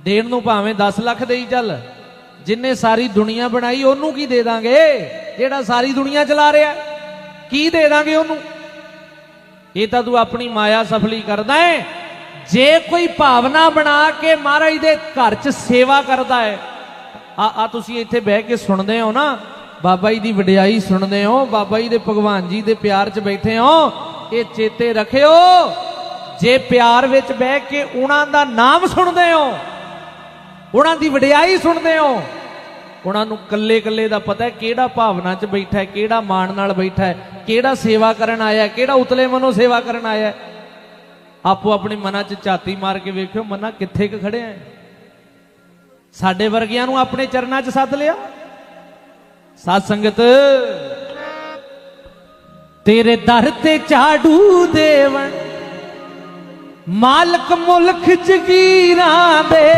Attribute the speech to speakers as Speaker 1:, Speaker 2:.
Speaker 1: ਦੇਣ ਨੂੰ ਭਾਵੇਂ 10 ਲੱਖ ਦੇਈ ਚੱਲ। ਜਿੰਨੇ ਸਾਰੀ ਦੁਨੀਆ ਬਣਾਈ, ਉਹਨੂੰ ਕੀ ਦੇ ਦਾਂਗੇ? ਜਿਹੜਾ ਸਾਰੀ ਦੁਨੀਆ ਚਲਾ ਰਿਹਾ, ਕੀ ਦੇ ਦਾਂਗੇ ਉਹਨੂੰ? ਇਹ ਤਾਂ ਤੂੰ ਆਪਣੀ ਮਾਇਆ ਸਫਲੀ ਕਰਦਾ ਹੈ। ਜੇ ਕੋਈ ਭਾਵਨਾ ਬਣਾ ਕੇ ਮਹਾਰਾਜ ਦੇ ਘਰ 'ਚ ਸੇਵਾ ਕਰਦਾ ਹੈ। ਆ ਆ ਤੁਸੀਂ ਇੱਥੇ ਬਹਿ ਕੇ ਸੁਣਦੇ ਹੋ ਨਾ। ਬਾਬਾ ਜੀ ਦੀ ਵਡਿਆਈ ਸੁਣਦੇ ਹੋ, ਬਾਬਾ ਜੀ ਦੇ ਭਗਵਾਨ ਜੀ ਦੇ ਪਿਆਰ 'ਚ ਬੈਠੇ ਹੋ। ਇਹ ਚੇਤੇ ਰੱਖਿਓ। ਜੇ ਪਿਆਰ ਵਿੱਚ ਬਹਿ ਕੇ ਉਹਨਾਂ ਦਾ ਨਾਮ ਸੁਣਦੇ ਹੋ ਉਹਨਾਂ ਦੀ ਵਡਿਆਈ ਸੁਣਦੇ ਹੋ। ਉਹਨਾਂ ਨੂੰ ਕੱਲੇ ਕੱਲੇ ਦਾ ਪਤਾ ਹੈ ਕਿਹੜਾ ਭਾਵਨਾ 'ਚ ਬੈਠਾ ਹੈ, ਕਿਹੜਾ ਮਾਣ ਨਾਲ ਬੈਠਾ ਹੈ, ਕਿਹੜਾ ਸੇਵਾ ਕਰਨ ਆਇਆ ਕਿਹੜਾ ਉਤਲੇ ਮਨੋਂ ਸੇਵਾ ਕਰਨ ਆਇਆ ਆਪੋ ਆਪਣੇ ਮਨਾਂ 'ਚ ਝਾਤੀ ਮਾਰ ਕੇ ਵੇਖਿਓ, ਮਨਾ ਕਿੱਥੇ ਕ ਖੜਿਆ ਹੈ। ਸਾਡੇ ਵਰਗਿਆਂ ਨੂੰ ਆਪਣੇ ਚਰਨਾਂ 'ਚ ਸੱਦ ਲਿਆ। ਸਾਧ ਸੰਗਤ, ਤੇਰੇ ਦਰ ਤੇ ਝਾੜੂ ਦੇਵਣ, ਮਾਲਕ ਮੁਲਕ ਜਗੀਰਾਂ ਦੇ